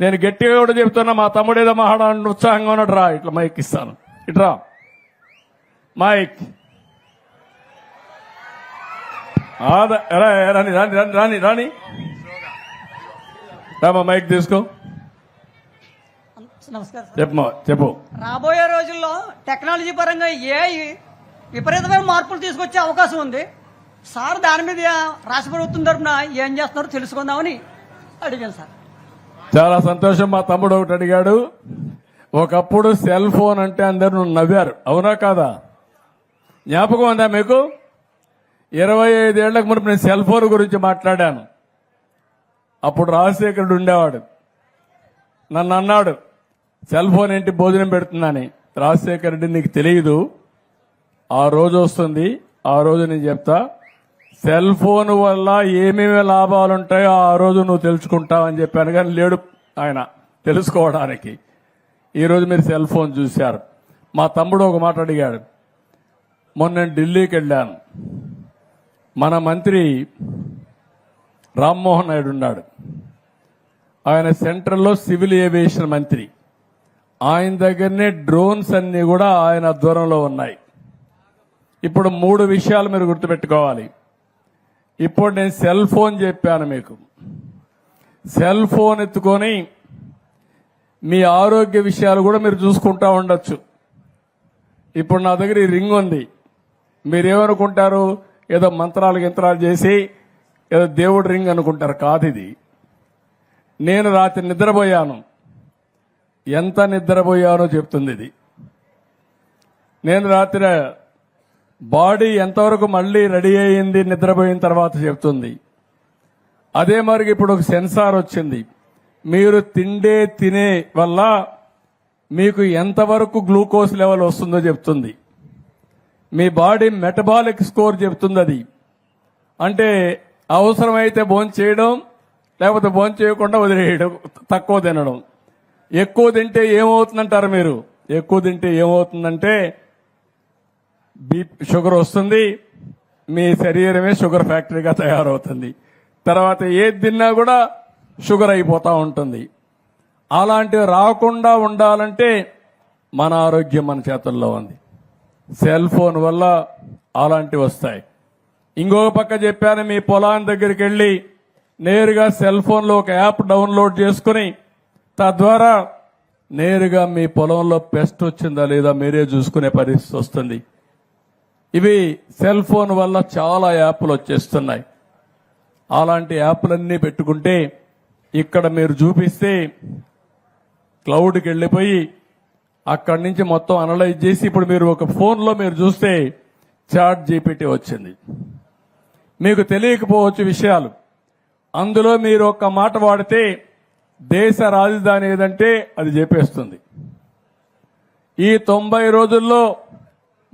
నేను గట్టిగా కూడా చెప్తున్నా మా తమ్ముడు ఏదో మహాడాన్ని ఉత్సాహంగా ఉన్నాడు రా ఇట్లా మైక్ ఇస్తాను. ఇట్రా మైక్. రాని రాని రాని రాని రాని. రామా మైక్ తీసుకో. చెప్పమా చెప్పు రాబోయే రోజుల్లో టెక్నాలజీ పరంగా ఏ విపరీతమైన మార్పులు తీసుకొచ్చే అవకాశం ఉంది. సార్ దాని మీద రాష్ట్ర ప్రభుత్వం తరఫున ఏం చేస్తున్నారో తెలుసుకుందామని అడిగాను సార్. చాలా సంతోషం. మా తమ్ముడు ఒకటి అడిగాడు ఒకప్పుడు సెల్ ఫోన్ అంటే అందరు నవ్వారు. అవునా కాదా? జ్ఞాపకం ఉందా మీకు? ఇరవై ఐదేళ్ళకు మునుపు నేను సెల్ ఫోన్ గురించి మాట్లాడాను. అప్పుడు రాజశేఖరుడు ఉండేవాడు. నన్ను అన్నాడు సెల్ ఫోన్ ఏంటి? భోజనం పెడుతుందని. రాజశేఖర రెడ్డి నీకు తెలియదు ఆ రోజు వస్తుంది. ఆ రోజు నేను చెప్తా. సెల్ ఫోన్ వల్ల ఏమేమి లాభాలు ఉంటాయో ఆ రోజు నువ్వు తెలుసుకుంటావని చెప్పాను. కానీ లేడు ఆయన తెలుసుకోవడానికి. ఈరోజు మీరు సెల్ ఫోన్ చూశారు. మా తమ్ముడు ఒక మాట అడిగాడు. మొన్న నేను ఢిల్లీకి వెళ్ళాను. మన మంత్రి రామ్మోహన్ నాయుడు ఉన్నాడు. ఆయన సెంట్రల్లో సివిల్ ఏవియేషన్ మంత్రి. ఆయన దగ్గరనే డ్రోన్స్ అన్నీ కూడా ఆయన దూరంలో ఉన్నాయి. ఇప్పుడు మూడు విషయాలు మీరు గుర్తుపెట్టుకోవాలి. ఇప్పుడు నేను సెల్ ఫోన్ చెప్పాను మీకు. సెల్ ఫోన్ ఎత్తుకొని మీ ఆరోగ్య విషయాలు కూడా మీరు చూసుకుంటా ఉండొచ్చు. ఇప్పుడు నా దగ్గర ఈ రింగ్ ఉంది. మీరేమనుకుంటారు? ఏదో మంత్రాలు గింత్రాలు చేసి ఏదో దేవుడు రింగ్ అనుకుంటారు. కాదు ఇది. నేను రాత్రి నిద్రపోయాను. ఎంత నిద్రపోయానో చెప్తుంది ఇది. నేను రాత్రి బాడీ ఎంతవరకు మళ్ళీ రెడీ అయ్యింది నిద్రపోయిన తర్వాత చెప్తుంది. అదే మరి ఇప్పుడు ఒక సెన్సార్ వచ్చింది. మీరు తిండే తినే వల్ల మీకు ఎంతవరకు గ్లూకోజ్ లెవెల్ వస్తుందో చెప్తుంది. మీ బాడీ మెటబాలిక్ స్కోర్ చెప్తుంది అది. అంటే అవసరమైతే భోజనం చేయడం లేకపోతే భోజనం చేయకుండా వదిలేయడం తక్కువ తినడం. ఎక్కువ తింటే ఏమవుతుందంటారు మీరు? ఎక్కువ తింటే ఏమవుతుందంటే బీపీ షుగర్ వస్తుంది మీ శరీరమే షుగర్ ఫ్యాక్టరీగా తయారవుతుంది. తర్వాత ఏది తిన్నా కూడా షుగర్ అయిపోతూ ఉంటుంది. అలాంటివి రాకుండా ఉండాలంటే మన ఆరోగ్యం మన చేతుల్లో ఉంది. సెల్ ఫోన్ వల్ల అలాంటివి వస్తాయి. ఇంకో పక్క చెప్పాను మీ పొలాన్ని దగ్గరికి వెళ్ళి నేరుగా సెల్ ఫోన్లో ఒక యాప్ డౌన్లోడ్ చేసుకుని తద్వారా నేరుగా మీ పొలంలో పెస్ట్ వచ్చిందా లేదా మీరే చూసుకునే పరిస్థితి వస్తుంది. ఇవి సెల్ ఫోన్ వల్ల చాలా యాప్లు వచ్చేస్తున్నాయి. అలాంటి యాప్లన్నీ పెట్టుకుంటే ఇక్కడ మీరు చూపిస్తే క్లౌడ్కి వెళ్ళిపోయి అక్కడి నుంచి మొత్తం అనలైజ్ చేసి ఇప్పుడు మీరు ఒక ఫోన్లో మీరు చూస్తే చాట్ జీపీటీ వచ్చింది. మీకు తెలియకపోవచ్చు విషయాలు. అందులో మీరు ఒక్క మాట వాడితే దేశ రాజధాని ఏదంటే అది చెప్పేస్తుంది. ఈ తొంభై రోజుల్లో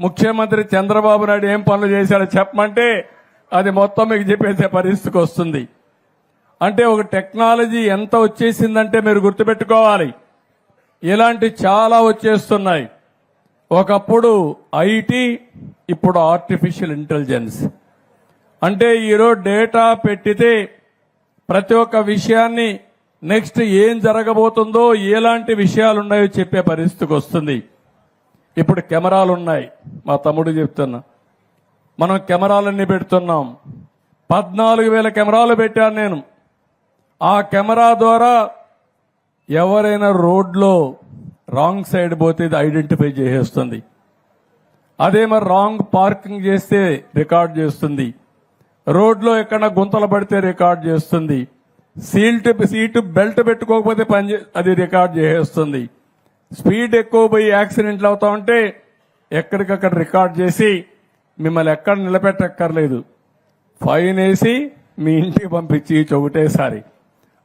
ముఖ్యమంత్రి చంద్రబాబు నాయుడు ఏం పనులు చేశాడో చెప్పమంటే అది మొత్తం మీకు చెప్పేసే పరిస్థితికి వస్తుంది. అంటే ఒక టెక్నాలజీ ఎంత వచ్చేసిందంటే మీరు గుర్తుపెట్టుకోవాలి. ఇలాంటి చాలా వచ్చేస్తున్నాయి. ఒకప్పుడు ఐటీ ఇప్పుడు ఆర్టిఫిషియల్ ఇంటెలిజెన్స్. అంటే ఈరోజు డేటా పెట్టితే ప్రతి ఒక్క విషయాన్ని నెక్స్ట్ ఏం జరగబోతుందో ఎలాంటి విషయాలు ఉన్నాయో చెప్పే పరిస్థితికి వస్తుంది. ఇప్పుడు కెమెరాలు ఉన్నాయి మా తమ్ముడు చెప్తున్నా. మనం కెమెరాలన్నీ పెడుతున్నాం. పద్నాలుగు వేల కెమెరాలు పెట్టాను నేను. ఆ కెమెరా ద్వారా ఎవరైనా రోడ్లో రాంగ్ సైడ్ పోతే ఇది ఐడెంటిఫై చేసేస్తుంది. అదే మరి రాంగ్ పార్కింగ్ చేస్తే రికార్డ్ చేస్తుంది. రోడ్లో ఎక్కడ గుంతలు పడితే రికార్డ్ చేస్తుంది. సీల్ట్ సీటు బెల్ట్ పెట్టుకోకపోతే పని చే- అది రికార్డ్ చేసేస్తుంది. స్పీడ్ ఎక్కువ పోయి యాక్సిడెంట్లు అవుతా ఉంటే ఎక్కడికక్కడ రికార్డ్ చేసి మిమ్మల్ని ఎక్కడ నిలబెట్టక్కర్లేదు. ఫైన్ వేసి మీ ఇంటికి పంపించి ఒకటేసారి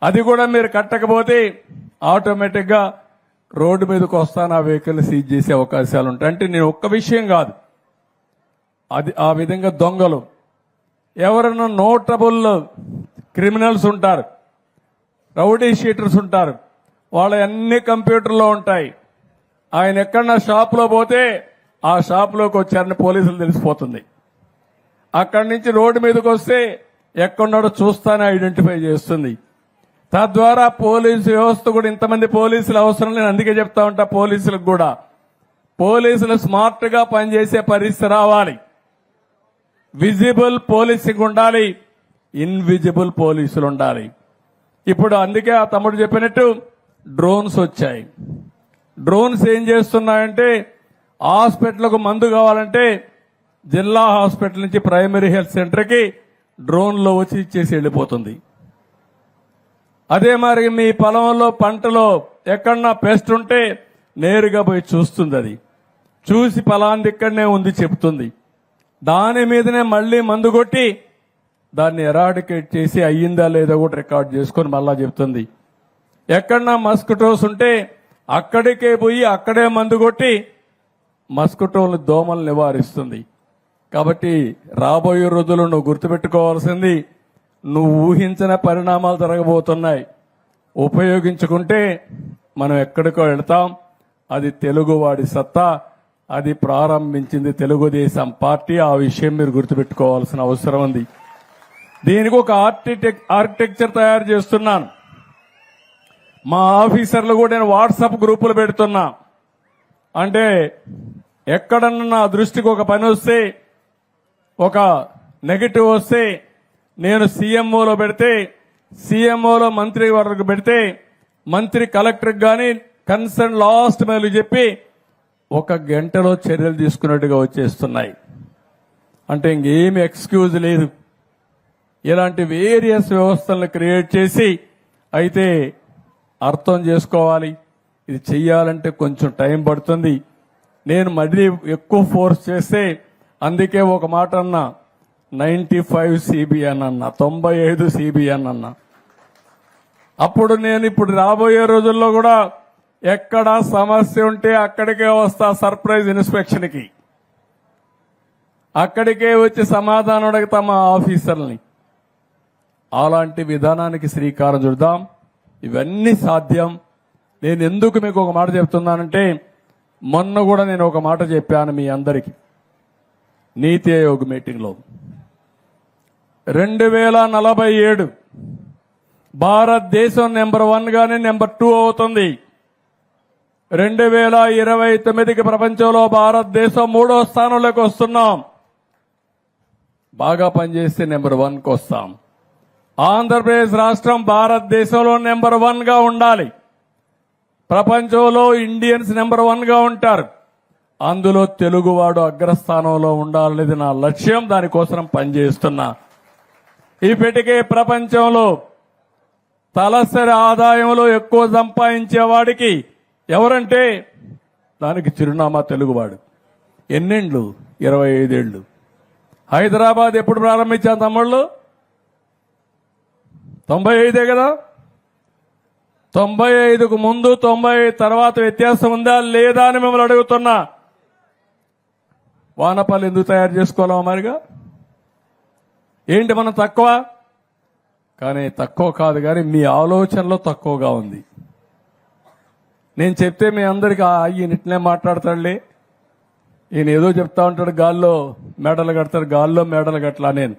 అది కూడా మీరు కట్టకపోతే ఆటోమేటిక్గా రోడ్డు మీదకి వస్తాను ఆ వెహికల్ సీజ్ చేసే అవకాశాలు ఉంటాయి అంటే నేను ఒక్క విషయం కాదు. అది ఆ విధంగా దొంగలు. ఎవరైనా నోటబుల్ క్రిమినల్స్ ఉంటారు. రౌడీ షీటర్స్ ఉంటారు. వాళ్ళ అన్ని కంప్యూటర్లో ఉంటాయి. ఆయన ఎక్కడన్నా షాప్లో పోతే ఆ షాప్లోకి వచ్చారని పోలీసులు తెలిసిపోతుంది. అక్కడి నుంచి రోడ్డు మీదకి వస్తే ఎక్కడున్నాడో చూస్తానే ఐడెంటిఫై చేస్తుంది. తద్వారా పోలీసు వ్యవస్థ కూడా ఇంతమంది పోలీసులు అవసరం లేదు అందుకే చెప్తా ఉంటా పోలీసులకు కూడా. పోలీసులు స్మార్ట్గా పనిచేసే పరిస్థితి రావాలి. విజిబుల్ పోలీసింగ్ ఉండాలి. ఇన్విజిబుల్ పోలీసులు ఉండాలి. ఇప్పుడు అందుకే ఆ తమ్ముడు చెప్పినట్టు డ్రోన్స్ వచ్చాయి. డ్రోన్స్ ఏం చేస్తున్నాయంటే హాస్పిటల్కు మందు కావాలంటే జిల్లా హాస్పిటల్ నుంచి ప్రైమరీ హెల్త్ సెంటర్కి డ్రోన్లో వచ్చి ఇచ్చేసి వెళ్ళిపోతుంది. అదే మరి మీ పొలంలో పంటలో ఎక్కడన్నా పెస్ట్ ఉంటే నేరుగా పోయి చూస్తుంది అది. చూసి పలాంది ఇక్కడనే ఉంది చెప్తుంది. దాని మీదనే మళ్ళీ మందు కొట్టి దాన్ని ఎరాడికేట్ చేసి అయ్యిందా లేదా కూడా రికార్డ్ చేసుకొని మళ్ళా చెప్తుంది. ఎక్కడన్నా మస్కిటోస్ ఉంటే అక్కడికే పోయి అక్కడే మందు కొట్టి మస్కిటోలు దోమలు నివారిస్తుంది. కాబట్టి రాబోయే రోజుల్లో నువ్వు గుర్తుపెట్టుకోవాల్సింది నువ్వు ఊహించిన పరిణామాలు జరగబోతున్నాయి. ఉపయోగించుకుంటే మనం ఎక్కడికో వెళతాం అది తెలుగువాడి సత్తా అది ప్రారంభించింది తెలుగుదేశం పార్టీ ఆ విషయం మీరు గుర్తుపెట్టుకోవాల్సిన అవసరం ఉంది. దీనికి ఒక ఆర్కిటెక్ ఆర్కిటెక్చర్ తయారు చేస్తున్నాను. మా ఆఫీసర్లు కూడా నేను వాట్సాప్ గ్రూపులు పెడుతున్నా. అంటే ఎక్కడన్నా నా దృష్టికి ఒక పని వస్తే ఒక నెగటివ్ వస్తే నేను సీఎంఓలో పెడితే సీఎంఓలో మంత్రి వరకు పెడితే మంత్రి కలెక్టర్కి కానీ కన్సర్న్ లాస్ట్ మేలు చెప్పి ఒక గంటలో చర్యలు తీసుకున్నట్టుగా వచ్చేస్తున్నాయి. అంటే ఇంకేమి ఎక్స్క్యూజ్ లేదు. ఇలాంటి వేరియస్ వ్యవస్థలను క్రియేట్ చేసి అయితే అర్థం చేసుకోవాలి. ఇది చెయ్యాలంటే కొంచెం టైం పడుతుంది. నేను మళ్ళీ ఎక్కువ ఫోర్స్ చేస్తే అందుకే ఒక మాట అన్నా. నైంటీ ఫైవ్ సిబిఎన్ అన్న తొంభై ఐదు సిబిఎన్ అన్న. అప్పుడు నేను ఇప్పుడు రాబోయే రోజుల్లో కూడా ఎక్కడ సమస్య ఉంటే అక్కడికే వస్తా సర్ప్రైజ్ ఇన్స్పెక్షన్కి. అక్కడికే వచ్చి సమాధానం అడుగుతా మా ఆఫీసర్ని. అలాంటి విధానానికి శ్రీకారం చుడదాం. ఇవన్నీ సాధ్యం. నేను ఎందుకు మీకు ఒక మాట చెప్తున్నానంటే మొన్న కూడా నేను ఒక మాట చెప్పాను మీ అందరికీ. నీతి ఆయోగ్ మీటింగ్లో రెండు వేల నలభై ఏడు భారతదేశం నెంబర్ వన్గానే నెంబర్ టూ అవుతుంది. రెండు వేల ఇరవై తొమ్మిదికి ప్రపంచంలో భారతదేశం మూడో స్థానంలోకి వస్తున్నాం. బాగా పనిచేస్తే నెంబర్ వన్కి వస్తాం. ఆంధ్రప్రదేశ్ రాష్ట్రం భారతదేశంలో నెంబర్ వన్గా ఉండాలి. ప్రపంచంలో ఇండియన్స్ నెంబర్ వన్గా ఉంటారు. అందులో తెలుగువాడు అగ్రస్థానంలో ఉండాలనేది నా లక్ష్యం. దానికోసం పనిచేస్తున్నా. ఇప్పటికే ప్రపంచంలో తలసరి ఆదాయంలో ఎక్కువ సంపాదించే వాడికి ఎవరంటే? దానికి చిరునామా తెలుగువాడు. ఎన్నేండ్లు? ఇరవై ఐదేళ్ళు హైదరాబాద్ ఎప్పుడు ప్రారంభించాం తమ్ముళ్ళు? తొంభై ఐదే కదా? తొంభై ఐదుకు ముందు తొంభై తర్వాత వ్యత్యాసం ఉందా లేదా అని మిమ్మల్ని అడుగుతున్నా. వానపాలు ఎందుకు తయారు చేసుకోవాలా మరిగా ఏంటి మనం తక్కువ? కానీ తక్కువ కాదు కానీ మీ ఆలోచనలో తక్కువగా ఉంది. నేను చెప్తే మీ అందరికి "ఆ, ఈయన ఇట్లే మాట్లాడతాడులే. ఈయన ఏదో చెప్తా ఉంటాడు గాల్లో మేడలు కడతాడు గాల్లో మేడలు కట్టలా నేను.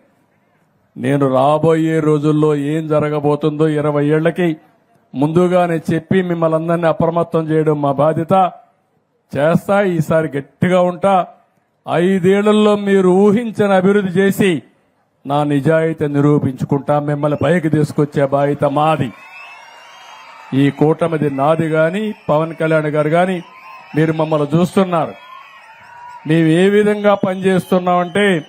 నేను రాబోయే రోజుల్లో ఏం జరగబోతుందో ఇరవై ఏళ్ళకి ముందుగానే చెప్పి మిమ్మల్ని అందరినీ అప్రమత్తం చేయడం మా బాధ్యత. చేస్తా ఈసారి గట్టిగా ఉంటా. ఐదేళ్ళలో మీరు ఊహించని అభివృద్ధి చేసి నా నిజాయితీ నిరూపించుకుంటా మిమ్మల్ని పైకి తీసుకొచ్చే బాధ్యత మాది. ఈ కూటమిది నాది కానీ పవన్ కళ్యాణ్ గారు కానీ మీరు మమ్మల్ని చూస్తున్నారు. మేము ఏ విధంగా పనిచేస్తున్నామంటే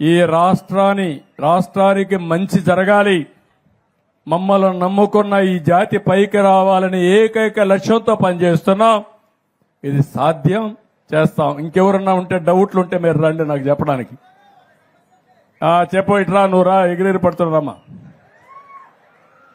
ఈ రాష్ట్రాన్ని రాష్ట్రానికి మంచి జరగాలి. మమ్మల్ని నమ్ముకున్న ఈ జాతి పైకి రావాలని ఏకైక లక్ష్యంతో పనిచేస్తున్నాం. ఇది సాధ్యం చేస్తాం. ఇంకెవరన్నా ఉంటే డౌట్లు ఉంటే మీరు రండి నాకు చెప్పడానికి. చెప్పు ఇట్రా నువ్వు రా ఎగిరెగిరి పడుతున్నారమ్మా.